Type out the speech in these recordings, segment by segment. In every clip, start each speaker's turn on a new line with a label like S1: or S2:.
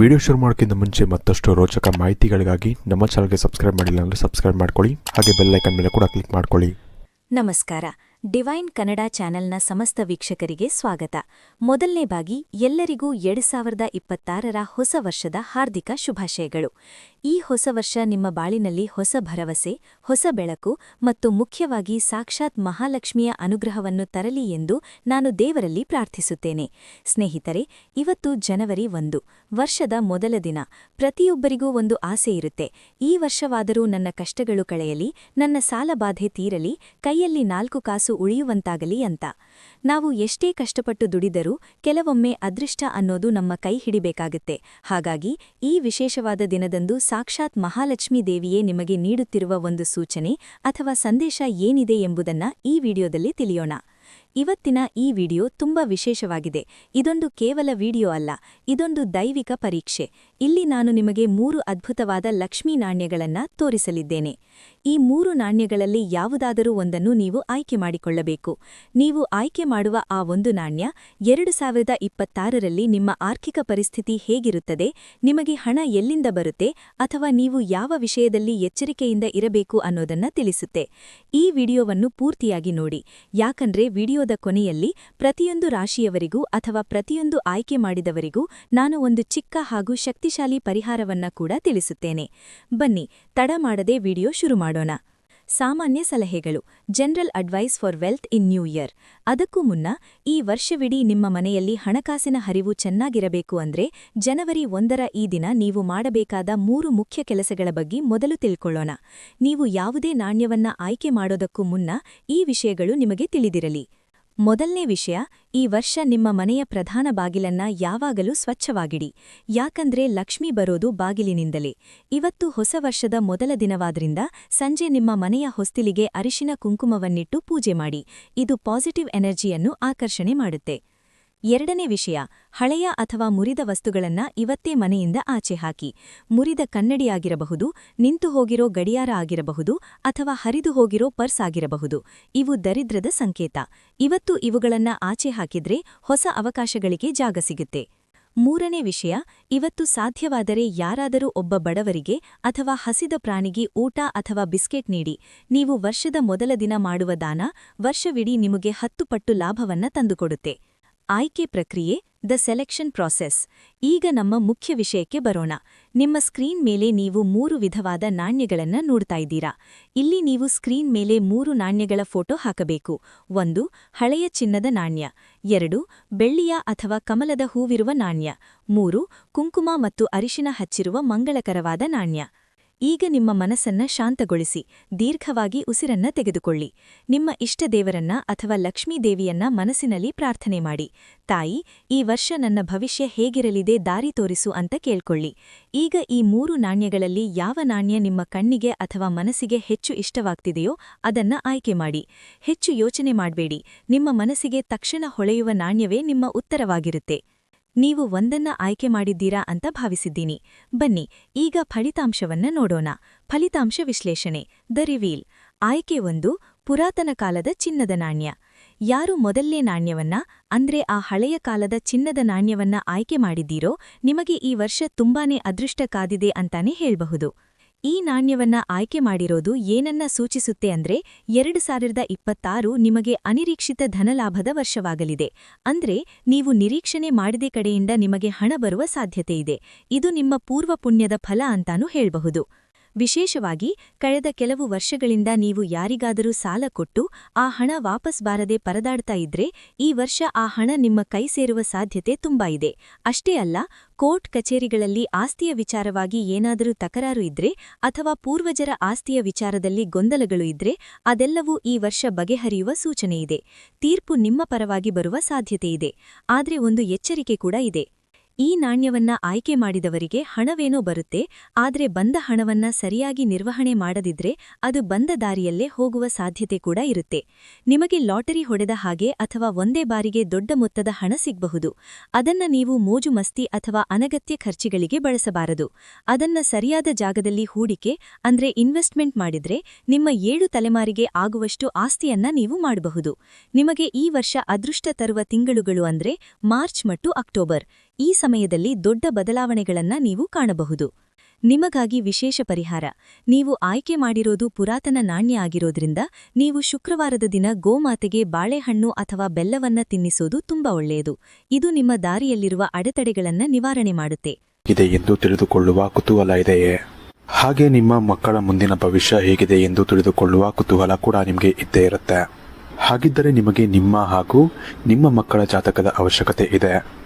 S1: Video ಶುರು ಮಾಡೋಕ್ಕಿಂತ ಮುಂಚೆ ಮತ್ತಷ್ಟು ರೋಚಕ ಮಾಹಿತಿಗಳಿಗಾಗಿ ನಮ್ಮ ಚಾನಲ್ಗೆ ಸಬ್ಸ್ಕ್ರೈಬ್ ಮಾಡಿಲ್ಲ ಅಂದರೆ ಸಬ್ಸ್ಕ್ರೈಬ್ ಮಾಡ್ಕೊಳ್ಳಿ. ಹಾಗೆ ಬೆಲ್ಲೈಕನ್ ಮೇಲೆ ಕೂಡ ಕ್ಲಿಕ್ ಮಾಡ್ಕೊಳ್ಳಿ.
S2: ನಮಸ್ಕಾರ. ಡಿವೈನ್ ಕನ್ನಡ ಚಾನೆಲ್ನ ಸಮಸ್ತ ವೀಕ್ಷಕರಿಗೆ ಸ್ವಾಗತ. ಮೊದಲನೇ ಬಾಗಿ ಎಲ್ಲರಿಗೂ ಎರಡು ಸಾವಿರದ ಇಪ್ಪತ್ತಾರರ ಹೊಸ ವರ್ಷದ ಹಾರ್ದಿಕ ಶುಭಾಶಯಗಳು. ಈ ಹೊಸ ವರ್ಷ ನಿಮ್ಮ ಬಾಳಿನಲ್ಲಿ ಹೊಸ ಭರವಸೆ, ಹೊಸ ಬೆಳಕು ಮತ್ತು ಮುಖ್ಯವಾಗಿ ಸಾಕ್ಷಾತ್ ಮಹಾಲಕ್ಷ್ಮಿಯ ಅನುಗ್ರಹವನ್ನು ತರಲಿ ಎಂದು ನಾನು ದೇವರಲ್ಲಿ ಪ್ರಾರ್ಥಿಸುತ್ತೇನೆ. ಸ್ನೇಹಿತರೆ, ಇವತ್ತು ಜನವರಿ ಒಂದು, ವರ್ಷದ ಮೊದಲ ದಿನ. ಪ್ರತಿಯೊಬ್ಬರಿಗೂ ಒಂದು ಆಸೆ ಇರುತ್ತೆ. ಈ ವರ್ಷವಾದರೂ ನನ್ನ ಕಷ್ಟಗಳು ಕಳೆಯಲಿ, ನನ್ನ ಸಾಲಬಾಧೆ ತೀರಲಿ, ಕೈಯಲ್ಲಿ ನಾಲ್ಕು ಕಾಸು ಉಳಿಯುವಂತಾಗಲಿ ಅಂತ. ನಾವು ಎಷ್ಟೇ ಕಷ್ಟಪಟ್ಟು ದುಡಿದರೂ ಕೆಲವೊಮ್ಮೆ ಅದೃಷ್ಟ ಅನ್ನೋದು ನಮ್ಮ ಕೈ ಹಿಡಿಬೇಕಾಗುತ್ತೆ. ಹಾಗಾಗಿ ಈ ವಿಶೇಷವಾದ ದಿನದಂದು ಸಾಕ್ಷಾತ್ ಮಹಾಲಕ್ಷ್ಮೀ ದೇವಿಯೇ ನಿಮಗೆ ನೀಡುತ್ತಿರುವ ಒಂದು ಸೂಚನೆ ಅಥವಾ ಸಂದೇಶ ಏನಿದೆ ಎಂಬುದನ್ನ ಈ ವಿಡಿಯೋದಲ್ಲಿ ತಿಳಿಯೋಣ. ಇವತ್ತಿನ ಈ ವಿಡಿಯೋ ತುಂಬಾ ವಿಶೇಷವಾಗಿದೆ. ಇದೊಂದು ಕೇವಲ ವಿಡಿಯೋ ಅಲ್ಲ, ಇದೊಂದು ದೈವಿಕ ಪರೀಕ್ಷೆ. ಇಲ್ಲಿ ನಾನು ನಿಮಗೆ ಮೂರು ಅದ್ಭುತವಾದ ಲಕ್ಷ್ಮೀ ನಾಣ್ಯಗಳನ್ನ ತೋರಿಸಲಿದ್ದೇನೆ. ಈ ಮೂರು ನಾಣ್ಯಗಳಲ್ಲಿ ಯಾವುದಾದರೂ ಒಂದನ್ನು ನೀವು ಆಯ್ಕೆ ಮಾಡಿಕೊಳ್ಳಬೇಕು. ನೀವು ಆಯ್ಕೆ ಮಾಡುವ ಆ ಒಂದು ನಾಣ್ಯ ಎರಡು ಸಾವಿರದ ಇಪ್ಪತ್ತಾರರಲ್ಲಿ ನಿಮ್ಮ ಆರ್ಥಿಕ ಪರಿಸ್ಥಿತಿ ಹೇಗಿರುತ್ತದೆ, ನಿಮಗೆ ಹಣ ಎಲ್ಲಿಂದ ಬರುತ್ತೆ, ಅಥವಾ ನೀವು ಯಾವ ವಿಷಯದಲ್ಲಿ ಎಚ್ಚರಿಕೆಯಿಂದ ಇರಬೇಕು ಅನ್ನೋದನ್ನ ತಿಳಿಸುತ್ತೆ. ಈ ವಿಡಿಯೋವನ್ನು ಪೂರ್ತಿಯಾಗಿ ನೋಡಿ. ಯಾಕಂದ್ರೆ ವಿಡಿಯೋದ ಕೊನೆಯಲ್ಲಿ ಪ್ರತಿಯೊಂದು ರಾಶಿಯವರಿಗೂ ಅಥವಾ ಪ್ರತಿಯೊಂದು ಆಯ್ಕೆ ಮಾಡಿದವರಿಗೂ ನಾನು ಒಂದು ಚಿಕ್ಕ ಹಾಗೂ ಶಕ್ತಿಶಾಲಿ ಪರಿಹಾರವನ್ನ ಕೂಡ ತಿಳಿಸುತ್ತೇನೆ. ಬನ್ನಿ, ತಡ ಮಾಡದೆ ವಿಡಿಯೋ ಶುರು ಮಾಡೋಣ. ಸಾಮಾನ್ಯ ಸಲಹೆಗಳು. General advice for wealth in new year ಅದಕ್ಕೂ ಮುನ್ನ, ಈ ವರ್ಷವಿಡೀ ನಿಮ್ಮ ಮನೆಯಲ್ಲಿ ಹಣಕಾಸಿನ ಹರಿವು ಚೆನ್ನಾಗಿರಬೇಕು ಅಂದ್ರೆ ಜನವರಿ ಒಂದರ ಈ ದಿನ ನೀವು ಮಾಡಬೇಕಾದ ಮೂರು ಮುಖ್ಯ ಕೆಲಸಗಳ ಬಗ್ಗೆ ಮೊದಲು ತಿಳ್ಕೊಳ್ಳೋಣ. ನೀವು ಯಾವುದೇ ನಾಣ್ಯವನ್ನ ಆಯ್ಕೆ ಮಾಡೋದಕ್ಕೂ ಮುನ್ನ ಈ ವಿಷಯಗಳು ನಿಮಗೆ ತಿಳಿದಿರಲಿ. ಮೊದಲನೇ ವಿಷಯ, ಈ ವರ್ಷ ನಿಮ್ಮ ಮನೆಯ ಪ್ರಧಾನ ಬಾಗಿಲನ್ನ ಯಾವಾಗಲೂ ಸ್ವಚ್ಛವಾಗಿಡಿ. ಯಾಕಂದ್ರೆ ಲಕ್ಷ್ಮಿ ಬರೋದು ಬಾಗಿಲಿನಿಂದಲೇ. ಇವತ್ತು ಹೊಸ ವರ್ಷದ ಮೊದಲ ದಿನವಾದ್ರಿಂದ ಸಂಜೆ ನಿಮ್ಮ ಮನೆಯ ಹೊಸ್ತಿಲಿಗೆ ಅರಿಶಿನ ಕುಂಕುಮವನ್ನಿಟ್ಟು ಪೂಜೆ ಮಾಡಿ. ಇದು ಪಾಸಿಟಿವ್ ಎನರ್ಜಿಯನ್ನು ಆಕರ್ಷಣೆ ಮಾಡುತ್ತೆ. ಎರಡನೇ ವಿಷಯ, ಹಳೆಯ ಅಥವಾ ಮುರಿದ ವಸ್ತುಗಳನ್ನ ಇವತ್ತೇ ಮನೆಯಿಂದ ಆಚೆ ಹಾಕಿ. ಮುರಿದ ಕನ್ನಡಿಯಾಗಿರಬಹುದು ನಿಂತು ಹೋಗಿರೋ ಗಡಿಯಾರ ಆಗಿರಬಹುದು ಅಥವಾ ಹರಿದು ಹೋಗಿರೋ ಪರ್ಸ್ ಆಗಿರಬಹುದು. ಇವು ದರಿದ್ರದ ಸಂಕೇತ. ಇವತ್ತು ಇವುಗಳನ್ನ ಆಚೆ ಹಾಕಿದ್ರೆ ಹೊಸ ಅವಕಾಶಗಳಿಗೆ ಜಾಗ ಸಿಗುತ್ತೆ. ಮೂರನೇ ವಿಷಯ, ಇವತ್ತು ಸಾಧ್ಯವಾದರೆ ಯಾರಾದರೂ ಒಬ್ಬ ಬಡವರಿಗೆ ಅಥವಾ ಹಸಿದ ಪ್ರಾಣಿಗೆ ಊಟ ಅಥವಾ ಬಿಸ್ಕೆಟ್ ನೀಡಿ. ನೀವು ವರ್ಷದ ಮೊದಲ ದಿನ ಮಾಡುವ ದಾನ, ವರ್ಷವಿಡೀ ನಿಮಗೆ ಹತ್ತು ಪಟ್ಟು ಲಾಭವನ್ನ ತಂದುಕೊಡುತ್ತೆ. ಆಯ್ಕೆ ಪ್ರಕ್ರಿಯೆ, ದ ಸೆಲೆಕ್ಷನ್ ಪ್ರಾಸೆಸ್. ಈಗ ನಮ್ಮ ಮುಖ್ಯ ವಿಷಯಕ್ಕೆ ಬರೋಣ. ನಿಮ್ಮ ಸ್ಕ್ರೀನ್ ಮೇಲೆ ನೀವು ಮೂರು ವಿಧವಾದ ನಾಣ್ಯಗಳನ್ನು ನೋಡ್ತಾ ಇದ್ದೀರಾ. ಇಲ್ಲಿ ನೀವು ಸ್ಕ್ರೀನ್ ಮೇಲೆ ಮೂರು ನಾಣ್ಯಗಳ ಫೋಟೋ ಹಾಕಬೇಕು. ಒಂದು, ಹಳೆಯ ಚಿನ್ನದ ನಾಣ್ಯ. ಎರಡು, ಬೆಳ್ಳಿಯ ಅಥವಾ ಕಮಲದ ಹೂವಿರುವ ನಾಣ್ಯ. ಮೂರು, ಕುಂಕುಮ ಮತ್ತು ಅರಿಶಿನ ಹಚ್ಚಿರುವ ಮಂಗಳಕರವಾದ ನಾಣ್ಯ. ಈಗ ನಿಮ್ಮ ಮನಸ್ಸನ್ನ ಶಾಂತಗೊಳಿಸಿ, ದೀರ್ಘವಾಗಿ ಉಸಿರನ್ನ ತೆಗೆದುಕೊಳ್ಳಿ. ನಿಮ್ಮ ಇಷ್ಟ ದೇವರನ್ನ ಅಥವಾ ಲಕ್ಷ್ಮೀದೇವಿಯನ್ನ ಮನಸ್ಸಿನಲ್ಲಿ ಪ್ರಾರ್ಥನೆ ಮಾಡಿ. ತಾಯಿ, ಈ ವರ್ಷ ನನ್ನ ಭವಿಷ್ಯ ಹೇಗಿರಲಿದೆ ದಾರಿ ತೋರಿಸು ಅಂತ ಕೇಳ್ಕೊಳ್ಳಿ. ಈಗ ಈ ಮೂರು ನಾಣ್ಯಗಳಲ್ಲಿ ಯಾವ ನಾಣ್ಯ ನಿಮ್ಮ ಕಣ್ಣಿಗೆ ಅಥವಾ ಮನಸ್ಸಿಗೆ ಹೆಚ್ಚು ಇಷ್ಟವಾಗ್ತಿದೆಯೋ ಅದನ್ನ ಆಯ್ಕೆ ಮಾಡಿ. ಹೆಚ್ಚು ಯೋಚನೆ ಮಾಡಬೇಡಿ. ನಿಮ್ಮ ಮನಸ್ಸಿಗೆ ತಕ್ಷಣ ಹೊಳೆಯುವ ನಾಣ್ಯವೇ ನಿಮ್ಮ ಉತ್ತರವಾಗಿರುತ್ತೆ. ನೀವು ಒಂದನ್ನ ಆಯ್ಕೆ ಮಾಡಿದ್ದೀರಾ ಅಂತ ಭಾವಿಸಿದ್ದೀನಿ. ಬನ್ನಿ, ಈಗ ಫಲಿತಾಂಶವನ್ನ ನೋಡೋಣ. ಫಲಿತಾಂಶ ವಿಶ್ಲೇಷಣೆ. The reveal. ಆಯ್ಕೆ ಒಂದು, ಪುರಾತನ ಕಾಲದ ಚಿನ್ನದ ನಾಣ್ಯ. ಯಾರು ಮೊದಲನೇ ನಾಣ್ಯವನ್ನ, ಅಂದ್ರೆ ಆ ಹಳೆಯ ಕಾಲದ ಚಿನ್ನದ ನಾಣ್ಯವನ್ನ ಆಯ್ಕೆ ಮಾಡಿದ್ದೀರೋ, ನಿಮಗೆ ಈ ವರ್ಷ ತುಂಬಾನೇ ಅದೃಷ್ಟ ಕಾದಿದೆ ಅಂತಾನೆ ಹೇಳ್ಬಹುದು. ಈ ನಾಣ್ಯವನ್ನ ಆಯ್ಕೆ ಮಾಡಿರೋದು ಏನನ್ನ ಸೂಚಿಸುತ್ತೆ ಅಂದ್ರೆ ಎರಡು ಸಾವಿರದ ಇಪ್ಪತ್ತಾರು ನಿಮಗೆ ಅನಿರೀಕ್ಷಿತ ಧನಲಾಭದ ವರ್ಷವಾಗಲಿದೆ. ಅಂದ್ರೆ ನೀವು ನಿರೀಕ್ಷಣೆ ಮಾಡಿದೆ ಕಡೆಯಿಂದ ನಿಮಗೆ ಹಣ ಬರುವ ಸಾಧ್ಯತೆಯಿದೆ ಇದು ನಿಮ್ಮ ಪೂರ್ವ ಪುಣ್ಯದ ಫಲ ಅಂತಾನೂ ಹೇಳ್ಬಹುದು. ವಿಶೇಷವಾಗಿ ಕಳೆದ ಕೆಲವು ವರ್ಷಗಳಿಂದ ನೀವು ಯಾರಿಗಾದರೂ ಸಾಲ ಕೊಟ್ಟು ಆ ಹಣ ವಾಪಸ್ ಬಾರದೆ ಪರದಾಡ್ತಾ ಇದ್ರೆ ಈ ವರ್ಷ ಆ ಹಣ ನಿಮ್ಮ ಕೈ ಸೇರುವ ಸಾಧ್ಯತೆ ತುಂಬಾ ಇದೆ. ಅಷ್ಟೇ ಅಲ್ಲ, ಕೋರ್ಟ್ ಕಚೇರಿಗಳಲ್ಲಿ ಆಸ್ತಿಯ ವಿಚಾರವಾಗಿ ಏನಾದರೂ ತಕರಾರು ಇದ್ರೆ ಅಥವಾ ಪೂರ್ವಜರ ಆಸ್ತಿಯ ವಿಚಾರದಲ್ಲಿ ಗೊಂದಲಗಳು ಇದ್ರೆ ಅದೆಲ್ಲವೂ ಈ ವರ್ಷ ಬಗೆಹರಿಯುವ ಸೂಚನೆಯಿದೆ ತೀರ್ಪು ನಿಮ್ಮ ಪರವಾಗಿ ಬರುವ ಸಾಧ್ಯತೆಯಿದೆ ಆದ್ರೆ ಒಂದು ಎಚ್ಚರಿಕೆ ಕೂಡ ಇದೆ. ಈ ನಾಣ್ಯವನ್ನ ಆಯ್ಕೆ ಮಾಡಿದವರಿಗೆ ಹಣವೇನೋ ಬರುತ್ತೆ, ಆದ್ರೆ ಬಂದ ಹಣವನ್ನ ಸರಿಯಾಗಿ ನಿರ್ವಹಣೆ ಮಾಡದಿದ್ರೆ ಅದು ಬಂದ ದಾರಿಯಲ್ಲೇ ಹೋಗುವ ಸಾಧ್ಯತೆ ಕೂಡ ಇರುತ್ತೆ. ನಿಮಗೆ ಲಾಟರಿ ಹೊಡೆದ ಹಾಗೆ ಅಥವಾ ಒಂದೇ ಬಾರಿಗೆ ದೊಡ್ಡ ಮೊತ್ತದ ಹಣ ಸಿಗಬಹುದು. ಅದನ್ನ ನೀವು ಮೋಜು ಮಸ್ತಿ ಅಥವಾ ಅನಗತ್ಯ ಖರ್ಚಿಗಳಿಗೆ ಬಳಸಬಾರದು. ಅದನ್ನ ಸರಿಯಾದ ಜಾಗದಲ್ಲಿ ಹೂಡಿಕೆ, ಅಂದ್ರೆ ಇನ್ವೆಸ್ಟ್ಮೆಂಟ್ ಮಾಡಿದ್ರೆ ನಿಮ್ಮ ಏಳು ತಲೆಮಾರಿಗೆ ಆಗುವಷ್ಟು ಆಸ್ತಿಯನ್ನ ನೀವು ಮಾಡಬಹುದು. ನಿಮಗೆ ಈ ವರ್ಷ ಅದೃಷ್ಟ ತರುವ ತಿಂಗಳುಗಳು ಅಂದ್ರೆ ಮಾರ್ಚ್ ಮತ್ತು ಅಕ್ಟೋಬರ್. ಈ ಸಮಯದಲ್ಲಿ ದೊಡ್ಡ ಬದಲಾವಣೆಗಳನ್ನ ನೀವು ಕಾಣಬಹುದು. ನಿಮಗಾಗಿ ವಿಶೇಷ ಪರಿಹಾರ. ನೀವು ಆಯ್ಕೆ ಮಾಡಿರೋದು ಪುರಾತನ ನಾಣ್ಯ ಆಗಿರೋದ್ರಿಂದ ನೀವು ಶುಕ್ರವಾರದ ದಿನ ಗೋಮಾತೆಗೆ ಬಾಳೆಹಣ್ಣು ಅಥವಾ ಬೆಲ್ಲವನ್ನ ತಿನ್ನಿಸೋದು ತುಂಬಾ ಒಳ್ಳೆಯದು. ಇದು ನಿಮ್ಮ ದಾರಿಯಲ್ಲಿರುವ ಅಡೆತಡೆಗಳನ್ನ ನಿವಾರಣೆ ಮಾಡುತ್ತೆ.
S1: ಇದೆ ಎಂದು ತಿಳಿದುಕೊಳ್ಳುವ ಕುತೂಹಲ ಇದೆಯೇ? ಹಾಗೆ ನಿಮ್ಮ ಮಕ್ಕಳ ಮುಂದಿನ ಭವಿಷ್ಯ ಹೇಗಿದೆ ಎಂದು ತಿಳಿದುಕೊಳ್ಳುವ ಕುತೂಹಲ ಕೂಡ ನಿಮಗೆ ಇದ್ದೇ ಇರುತ್ತೆ. ಹಾಗಿದ್ದರೆ ನಿಮಗೆ ನಿಮ್ಮ ಹಾಗೂ ನಿಮ್ಮ ಮಕ್ಕಳ ಜಾತಕದ ಅವಶ್ಯಕತೆ ಇದೆ.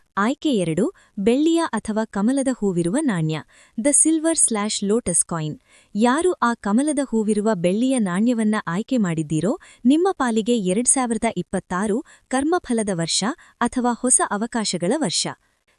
S2: ಆಯ್ಕೆ ಎರಡು, ಬೆಳ್ಳಿಯ ಅಥವಾ ಕಮಲದ ಹೂವಿರುವ ನಾಣ್ಯ, the silver slash lotus coin. ಯಾರು ಆ ಕಮಲದ ಹೂವಿರುವ ಬೆಳ್ಳಿಯ ನಾಣ್ಯವನ್ನ ಆಯ್ಕೆ ಮಾಡಿದ್ದೀರೋ, ನಿಮ್ಮ ಪಾಲಿಗೆ ಎರಡ್ ಸಾವಿರದ ಇಪ್ಪತ್ತಾರು ಕರ್ಮಫಲದ ವರ್ಷ ಅಥವಾ ಹೊಸ ಅವಕಾಶಗಳ ವರ್ಷ.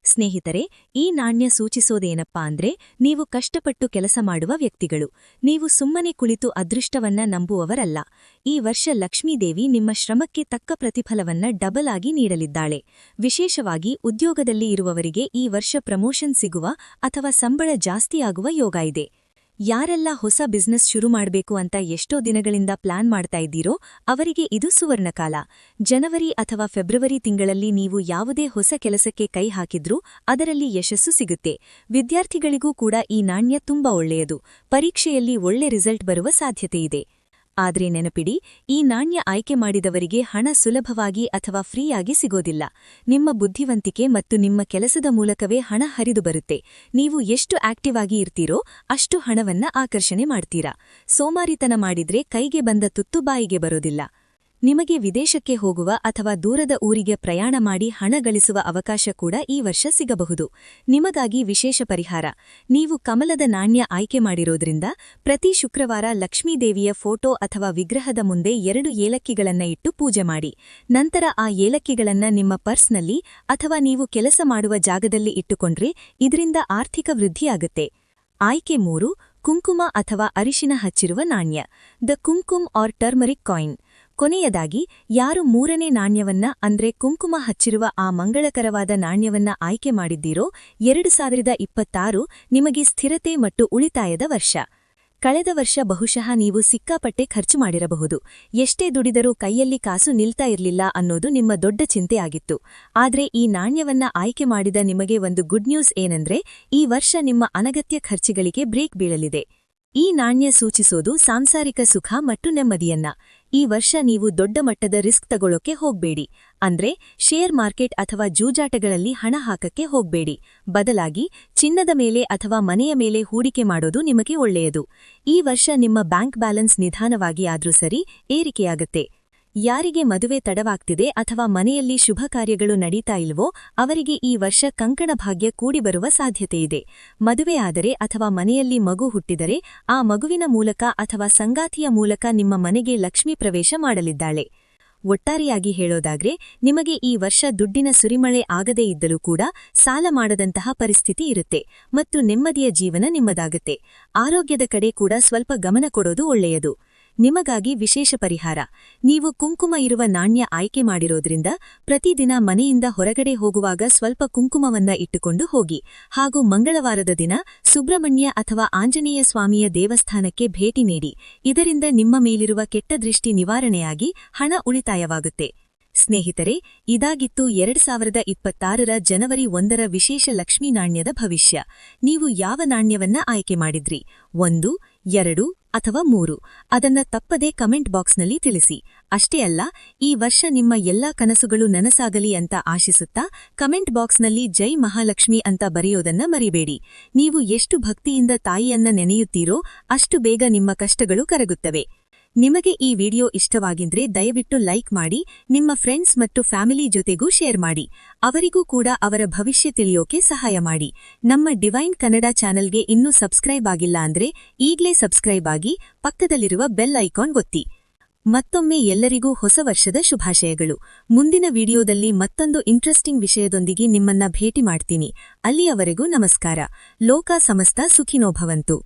S2: ಸ್ನೇಹಿತರೆ, ಈ ನಾಣ್ಯ ಸೂಚಿಸೋದೇನಪ್ಪಾ ಅಂದ್ರೆ, ನೀವು ಕಷ್ಟಪಟ್ಟು ಕೆಲಸ ಮಾಡುವ ವ್ಯಕ್ತಿಗಳು. ನೀವು ಸುಮ್ಮನೆ ಕುಳಿತು ಅದೃಷ್ಟವನ್ನ ನಂಬುವವರಲ್ಲ. ಈ ವರ್ಷ ಲಕ್ಷ್ಮೀದೇವಿ ನಿಮ್ಮ ಶ್ರಮಕ್ಕೆ ತಕ್ಕ ಪ್ರತಿಫಲವನ್ನ ಡಬಲ್ ಆಗಿ ನೀಡಲಿದ್ದಾಳೆ. ವಿಶೇಷವಾಗಿ ಉದ್ಯೋಗದಲ್ಲಿ ಇರುವವರಿಗೆ ಈ ವರ್ಷ ಪ್ರಮೋಷನ್ ಸಿಗುವ ಅಥವಾ ಸಂಬಳ ಜಾಸ್ತಿಯಾಗುವ ಯೋಗ ಇದೆ. ಯಾರೆಲ್ಲ ಹೊಸ ಬಿಸ್ನೆಸ್ ಶುರು ಮಾಡಬೇಕು ಅಂತ ಎಷ್ಟೋ ದಿನಗಳಿಂದ ಪ್ಲಾನ್ ಮಾಡ್ತಾ ಇದ್ದೀರೋ, ಅವರಿಗೆ ಇದು ಸುವರ್ಣಕಾಲ. ಜನವರಿ ಅಥವಾ ಫೆಬ್ರವರಿ ತಿಂಗಳಲ್ಲಿ ನೀವು ಯಾವುದೇ ಹೊಸ ಕೆಲಸಕ್ಕೆ ಕೈ ಹಾಕಿದ್ರೂ, ಅದರಲ್ಲಿ ಯಶಸ್ಸು ಸಿಗುತ್ತೆ. ವಿದ್ಯಾರ್ಥಿಗಳಿಗೂ ಕೂಡ ಈ ನಾಣ್ಯ ತುಂಬಾ ಒಳ್ಳೆಯದು. ಪರೀಕ್ಷೆಯಲ್ಲಿ ಒಳ್ಳೆ ರಿಸಲ್ಟ್ ಬರುವ ಸಾಧ್ಯತೆಯಿದೆ. ಆದ್ರೆ ನೆನಪಿಡಿ, ಈ ನಾಣ್ಯ ಆಯ್ಕೆ ಮಾಡಿದವರಿಗೆ ಹಣ ಸುಲಭವಾಗಿ ಅಥವಾ ಫ್ರೀಯಾಗಿ ಸಿಗೋದಿಲ್ಲ. ನಿಮ್ಮ ಬುದ್ಧಿವಂತಿಕೆ ಮತ್ತು ನಿಮ್ಮ ಕೆಲಸದ ಮೂಲಕವೇ ಹಣ ಹರಿದು ಬರುತ್ತೆ. ನೀವು ಎಷ್ಟು ಆಕ್ಟಿವ್ ಆಗಿ ಇರ್ತೀರೋ ಅಷ್ಟು ಹಣವನ್ನ ಆಕರ್ಷಣೆ ಮಾಡ್ತೀರಾ. ಸೋಮಾರಿತನ ಮಾಡಿದ್ರೆ ಕೈಗೆ ಬಂದ ತುತ್ತು ಬಾಯಿಗೆ ಬರೋದಿಲ್ಲ. ನಿಮಗೆ ವಿದೇಶಕ್ಕೆ ಹೋಗುವ ಅಥವಾ ದೂರದ ಊರಿಗೆ ಪ್ರಯಾಣ ಮಾಡಿ ಹಣ ಗಳಿಸುವ ಅವಕಾಶ ಕೂಡ ಈ ವರ್ಷ ಸಿಗಬಹುದು. ನಿಮಗಾಗಿ ವಿಶೇಷ ಪರಿಹಾರ. ನೀವು ಕಮಲದ ನಾಣ್ಯ ಆಯ್ಕೆ ಮಾಡಿರೋದ್ರಿಂದ ಪ್ರತಿ ಶುಕ್ರವಾರ ಲಕ್ಷ್ಮೀದೇವಿಯ ಫೋಟೋ ಅಥವಾ ವಿಗ್ರಹದ ಮುಂದೆ ಎರಡು ಏಲಕ್ಕಿಗಳನ್ನ ಇಟ್ಟು ಪೂಜೆ ಮಾಡಿ. ನಂತರ ಆ ಏಲಕ್ಕಿಗಳನ್ನ ನಿಮ್ಮ ಪರ್ಸ್ನಲ್ಲಿ ಅಥವಾ ನೀವು ಕೆಲಸ ಮಾಡುವ ಜಾಗದಲ್ಲಿ ಇಟ್ಟುಕೊಂಡ್ರೆ ಇದರಿಂದ ಆರ್ಥಿಕ ವೃದ್ಧಿಯಾಗುತ್ತೆ ಆಯ್ಕೆ ಮೂರು, ಕುಂಕುಮ ಅಥವಾ ಅರಿಶಿನ ಹಚ್ಚಿರುವ ನಾಣ್ಯ. The kumkum or turmeric coin. ಕೊನೆಯದಾಗಿ, ಯಾರು ಮೂರನೇ ನಾಣ್ಯವನ್ನ, ಅಂದ್ರೆ ಕುಂಕುಮ ಹಚ್ಚಿರುವ ಆ ಮಂಗಳಕರವಾದ ನಾಣ್ಯವನ್ನ ಆಯ್ಕೆ ಮಾಡಿದ್ದೀರೋ, ಎರಡು ಸಾವಿರದ ಇಪ್ಪತ್ತಾರು ನಿಮಗೆ ಸ್ಥಿರತೆ ಮತ್ತು ಉಳಿತಾಯದ ವರ್ಷ. ಕಳೆದ ವರ್ಷ ಬಹುಶಃ ನೀವು ಸಿಕ್ಕಾಪಟ್ಟೆ ಖರ್ಚು ಮಾಡಿರಬಹುದು. ಎಷ್ಟೇ ದುಡಿದರೂ ಕೈಯಲ್ಲಿ ಕಾಸು ನಿಲ್ತಾ ಇರಲಿಲ್ಲ ಅನ್ನೋದು ನಿಮ್ಮ ದೊಡ್ಡ ಚಿಂತೆ ಆಗಿತ್ತು. ಆದ್ರೆ ಈ ನಾಣ್ಯವನ್ನ ಆಯ್ಕೆ ಮಾಡಿದ ನಿಮಗೆ ಒಂದು ಗುಡ್ ನ್ಯೂಸ್ ಏನಂದ್ರೆ, ಈ ವರ್ಷ ನಿಮ್ಮ ಅನಗತ್ಯ ಖರ್ಚುಗಳಿಗೆ ಬ್ರೇಕ್ ಬೀಳಲಿದೆ. ಈ ನಾಣ್ಯ ಸೂಚಿಸೋದು ಸಾಂಸಾರಿಕ ಸುಖ ಮತ್ತು ನೆಮ್ಮದಿಯನ್ನ. ಈ ವರ್ಷ ನೀವು ದೊಡ್ಡ ಮಟ್ಟದ ರಿಸ್ಕ್ ತಗೊಳ್ಳೋಕೆ ಹೋಗ್ಬೇಡಿ. ಅಂದ್ರೆ ಶೇರ್ ಮಾರ್ಕೆಟ್ ಅಥವಾ ಜೂಜಾಟಗಳಲ್ಲಿ ಹಣ ಹಾಕಕ್ಕೆ ಹೋಗ್ಬೇಡಿ. ಬದಲಾಗಿ ಚಿನ್ನದ ಮೇಲೆ ಅಥವಾ ಮನೆಯ ಮೇಲೆ ಹೂಡಿಕೆ ಮಾಡೋದು ನಿಮಗೆ ಒಳ್ಳೆಯದು. ಈ ವರ್ಷ ನಿಮ್ಮ ಬ್ಯಾಂಕ್ ಬ್ಯಾಲೆನ್ಸ್ ನಿಧಾನವಾಗಿ ಆದ್ರೂ ಸರಿ ಏರಿಕೆಯಾಗತ್ತೆ. ಯಾರಿಗೆ ಮದುವೆ ತಡವಾಗ್ತಿದೆ ಅಥವಾ ಮನೆಯಲ್ಲಿ ಶುಭ ಕಾರ್ಯಗಳು ನಡೀತಾ ಇಲ್ವೋ ಅವರಿಗೆ ಈ ವರ್ಷ ಕಂಕಣ ಭಾಗ್ಯ ಕೂಡಿಬರುವ ಸಾಧ್ಯತೆಯಿದೆ. ಮದುವೆಯಾದರೆ ಅಥವಾ ಮನೆಯಲ್ಲಿ ಮಗು ಹುಟ್ಟಿದರೆ ಆ ಮಗುವಿನ ಮೂಲಕ ಅಥವಾ ಸಂಗಾತಿಯ ಮೂಲಕ ನಿಮ್ಮ ಮನೆಗೆ ಲಕ್ಷ್ಮೀ ಪ್ರವೇಶ ಮಾಡಲಿದ್ದಾಳೆ. ಒಟ್ಟಾರೆಯಾಗಿ ಹೇಳೋದಾದ್ರೆ, ನಿಮಗೆ ಈ ವರ್ಷ ದುಡ್ಡಿನ ಸುರಿಮಳೆ ಆಗದೇ ಇದ್ದರೂ ಕೂಡ ಸಾಲ ಮಾಡದಂತಹ ಪರಿಸ್ಥಿತಿ ಇರುತ್ತೆ ಮತ್ತು ನೆಮ್ಮದಿಯ ಜೀವನ ನಿಮ್ಮದಾಗುತ್ತೆ. ಆರೋಗ್ಯದ ಕಡೆ ಕೂಡ ಸ್ವಲ್ಪ ಗಮನ ಕೊಡೋದು ಒಳ್ಳೆಯದು. ನಿಮಗಾಗಿ ವಿಶೇಷ ಪರಿಹಾರ. ನೀವು ಕುಂಕುಮ ಇರುವ ನಾಣ್ಯ ಆಯ್ಕೆ ಮಾಡಿರೋದ್ರಿಂದ ಪ್ರತಿದಿನ ಮನೆಯಿಂದ ಹೊರಗಡೆ ಹೋಗುವಾಗ ಸ್ವಲ್ಪ ಕುಂಕುಮವನ್ನ ಇಟ್ಟುಕೊಂಡು ಹೋಗಿ. ಹಾಗೂ ಮಂಗಳವಾರದ ದಿನ ಸುಬ್ರಹ್ಮಣ್ಯ ಅಥವಾ ಆಂಜನೇಯ ಸ್ವಾಮಿಯ ದೇವಸ್ಥಾನಕ್ಕೆ ಭೇಟಿ ನೀಡಿ. ಇದರಿಂದ ನಿಮ್ಮ ಮೇಲಿರುವ ಕೆಟ್ಟ ದೃಷ್ಟಿ ನಿವಾರಣೆಯಾಗಿ ಹಣ ಉಳಿತಾಯವಾಗುತ್ತೆ. ಸ್ನೇಹಿತರೆ, ಇದಾಗಿತ್ತು ಎರಡ್ ಸಾವಿರದ ಇಪ್ಪತ್ತಾರರ ಜನವರಿ ಒಂದರ ವಿಶೇಷ ಲಕ್ಷ್ಮೀ ನಾಣ್ಯದ ಭವಿಷ್ಯ. ನೀವು ಯಾವ ನಾಣ್ಯವನ್ನ ಆಯ್ಕೆ ಮಾಡಿದ್ರಿ? ಒಂದು, ಎರಡು ಅಥವಾ ಮೂರು. ಅದನ್ನ ತಪ್ಪದೆ ಕಮೆಂಟ್ ಬಾಕ್ಸ್ನಲ್ಲಿ ತಿಳಿಸಿ. ಅಷ್ಟೇ ಅಲ್ಲ, ಈ ವರ್ಷ ನಿಮ್ಮ ಎಲ್ಲಾ ಕನಸುಗಳು ನನಸಾಗಲಿ ಅಂತ ಆಶಿಸುತ್ತಾ ಕಮೆಂಟ್ ಬಾಕ್ಸ್ನಲ್ಲಿ ಜೈ ಮಹಾಲಕ್ಷ್ಮಿ ಅಂತ ಬರೆಯೋದನ್ನ ಮರಿಬೇಡಿ. ನೀವು ಎಷ್ಟು ಭಕ್ತಿಯಿಂದ ತಾಯಿಯನ್ನ ನೆನೆಯುತ್ತೀರೋ ಅಷ್ಟು ಬೇಗ ನಿಮ್ಮ ಕಷ್ಟಗಳು ಕರಗುತ್ತವೆ. ನಿಮಗೆ ಈ ವಿಡಿಯೋ ಇಷ್ಟವಾಗಿದ್ರೆ ದಯವಿಟ್ಟು ಲೈಕ್ ಮಾಡಿ, ನಿಮ್ಮ ಫ್ರೆಂಡ್ಸ್ ಮತ್ತು ಫ್ಯಾಮಿಲಿ ಜೊತೆಗೂ ಶೇರ್ ಮಾಡಿ. ಅವರಿಗೂ ಕೂಡ ಅವರ ಭವಿಷ್ಯ ತಿಳಿಯೋಕೆ ಸಹಾಯ ಮಾಡಿ. ನಮ್ಮ ಡಿವೈನ್ ಕನ್ನಡ ಚಾನೆಲ್ಗೆ ಇನ್ನೂ ಸಬ್ಸ್ಕ್ರೈಬ್ ಆಗಿಲ್ಲ ಅಂದ್ರೆ ಈಗ್ಲೇ ಸಬ್ಸ್ಕ್ರೈಬ್ ಆಗಿ ಪಕ್ಕದಲ್ಲಿರುವ ಬೆಲ್ ಐಕಾನ್ ಒತ್ತಿ. ಮತ್ತೊಮ್ಮೆ ಎಲ್ಲರಿಗೂ ಹೊಸ ವರ್ಷದ ಶುಭಾಶಯಗಳು. ಮುಂದಿನ ವಿಡಿಯೋದಲ್ಲಿ ಮತ್ತೊಂದು ಇಂಟ್ರೆಸ್ಟಿಂಗ್ ವಿಷಯದೊಂದಿಗೆ ನಿಮ್ಮನ್ನ ಭೇಟಿ ಮಾಡ್ತೀನಿ. ಅಲ್ಲಿಯವರೆಗೂ ನಮಸ್ಕಾರ. ಲೋಕ ಸಮಸ್ತ ಸುಖಿನೋಭವಂತು